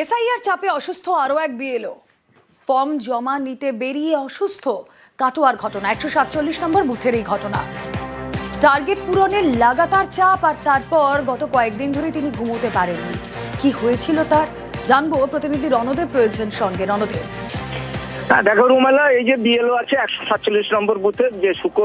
SIR চাপে অসুস্থ আরও এক বিএলও। ফর্ম জমা নিতে বেরিয়ে অসুস্থ। কাটোয়ার ঘটনা, একশো সাতচল্লিশ নম্বর বুথের এই ঘটনা। টার্গেট পূরণের লাগাতার চাপ আর তারপর গত কয়েকদিন ধরে তিনি ঘুমোতে পারেননি। কি হয়েছিল তার? জানব। প্রতিনিধি রণদেব রয়েছেন সঙ্গে। রণদেব। হ্যাঁ দেখো রুমালা এই যে বিএলও আছে একশো সাতচল্লিশ নম্বর বুথের যে সুখ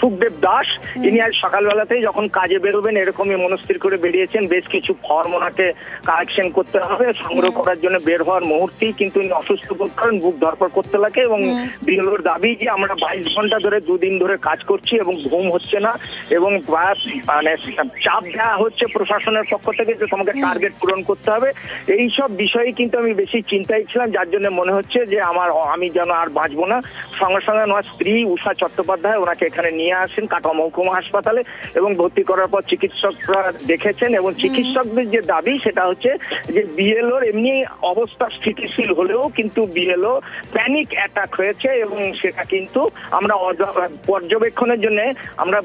সুখদেব দাস তিনি আজ সকালবেলাতেই যখন কাজে বেরোবেন এরকমই মনস্থির করে বেরিয়েছেন। বেশ কিছু ফর্ম ওনাকে কালেকশন করতে হবে সংগ্রহ করার জন্য বের হওয়ার মুহূর্তেই কিন্তু উনি অসুস্থ বোধ করেন বুক ধরপড় করতে লাগে এবং বিএলওর দাবি যে আমরা বাইশ ঘণ্টা ধরে দুদিন ধরে কাজ করছি এবং ঘুম হচ্ছে না। এবং মানে চাপ দেওয়া হচ্ছে প্রশাসনের পক্ষ থেকে যে তোমাকে টার্গেট পূরণ করতে হবে। এই সব বিষয়ে কিন্তু আমি বেশি চিন্তায় ছিলাম যার জন্য মনে হচ্ছে যে আমার আমি যেন আর বাঁচবো না। সঙ্গে সঙ্গে ওনার স্ত্রী উষা চট্টোপাধ্যায় ওনাকে এখানে নিয়ে আসেন কাটোয়া মহকুমা হাসপাতালে এবং ভর্তি করার পর চিকিৎসকরা দেখেছেন এবং চিকিৎসকদের যে দাবি সেটা হচ্ছে যে বিএলওর এমনি অবস্থা স্থিতিশীল হলেও কিন্তু বিএলও প্যানিক অ্যাটাক হয়েছে এবং সেটা কিন্তু আমরা পর্যবেক্ষণের জন্য আমরা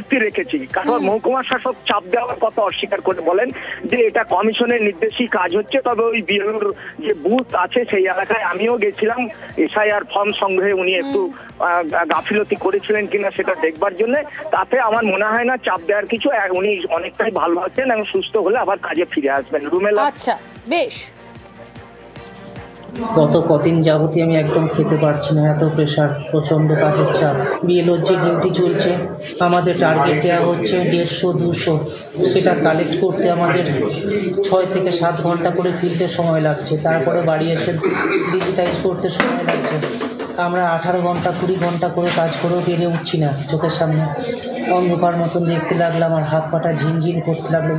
ভর্তি রেখেছি। কাটোয়ার মহকুমা শাসক চাপ দেওয়ার কথা অস্বীকার করে বলেন যে এটা কমিশনের নির্দেশই কাজ হচ্ছে তবে ওই বিএলওর যে বুথ আছে সেই এলাকায় আমিও গেছিলাম। এসআইআর ফর্ম সংগ্রহে উনি একটু গাফিলতি করেছিলেন কিনা সেটা দেখবার জন্য। তাতে আমার মনে হয় না চাপ দেওয়ার কিছু উনি অনেকটাই ভালো আছেন এবং সুস্থ হলে আবার কাজে ফিরে আসবেন। রুমেলা আচ্ছা বেশ। গত কদিন যাবতীয় আমি একদম খেতে পারছি না, এত প্রেশার প্রচণ্ড কাজের চাপ। বিএলওর যে ডিউটি চলছে, আমাদের টার্গেট দেওয়া হচ্ছে দেড়শো, দুশো। সেটা কালেক্ট করতে আমাদের ছয় থেকে সাত ঘণ্টা করে ফিরতে সময় লাগছে। তারপরে বাড়ি এসে ডিজিটাইজ করতে সময় লাগছে। আমরা আঠারো ঘণ্টা, কুড়ি ঘণ্টা করে কাজ করেও পেরে উঠছি না চোখের সামনে। অন্ধকার মতন দেখতে লাগলাম আর হাত পাটা ঝিনঝিন করতে লাগল।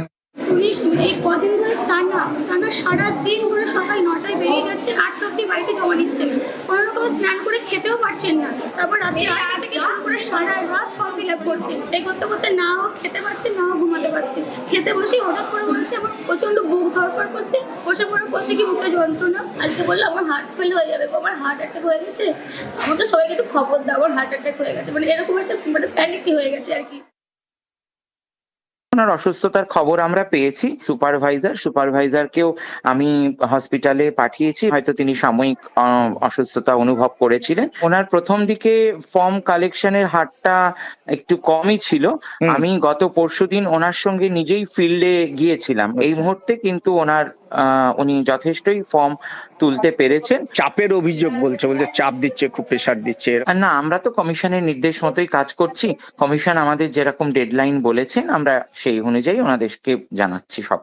পুলিশ এই কদিন ধরে টানা টানা সারা দিন ধরে সকাল নটায় বেরিয়ে যাচ্ছে আটটা অব্দি বাড়িতে জমা নিচ্ছেন কোনো রকম স্নান করে খেতেও পারছেন না। তারপর রাতে আটটা থেকে শুরু করে সারা রাত ফর্ম ফিল আপ করছেন এই করতে করতে না ও খেতে পারছে না ও ঘুমাতে পারছে। খেতে বসে হঠাৎ করে বলছে আমার প্রচণ্ড বুক ধরপড় করছে। বসে পড়ে করতে কি বুকে যন্ত্রণা। আজকে বলল আমার হার্ট ফেল হয়ে যাবে আমার হার্ট অ্যাটাক হয়ে গেছে। আমাকে সবাইকে একটু খবর দাও আমার হার্ট অ্যাটাক হয়ে গেছে। মানে এরকম একটা মানে প্যানিক হয়ে গেছে আর কি। ওনার অসুস্থতার খবর আমরা পেয়েছি। সুপারভাইজার সুপারভাইজারকেও আমি হসপিটালে পাঠিয়েছি। হয়তো তিনি সাময়িক অসুস্থতা অনুভব করেছিলেন। ওনার প্রথম দিকে ফর্ম কালেকশনের হারটা একটু কমই ছিল। আমি গত পরশুদিন ওনার সঙ্গে নিজেই ফিল্ডে গিয়েছিলাম। এই মুহূর্তে কিন্তু ওনার উনি যথেষ্টই ফর্ম তুলতে পেরেছেন। চাপের অভিযোগ বলছে বলছে চাপ দিচ্ছে খুব প্রেশার দিচ্ছে। না আমরা তো কমিশনের নির্দেশ মতোই কাজ করছি। কমিশন আমাদের যেরকম ডেডলাইন বলেছেন আমরা সেই অনুযায়ী ওনাদেরকে জানাচ্ছি সব।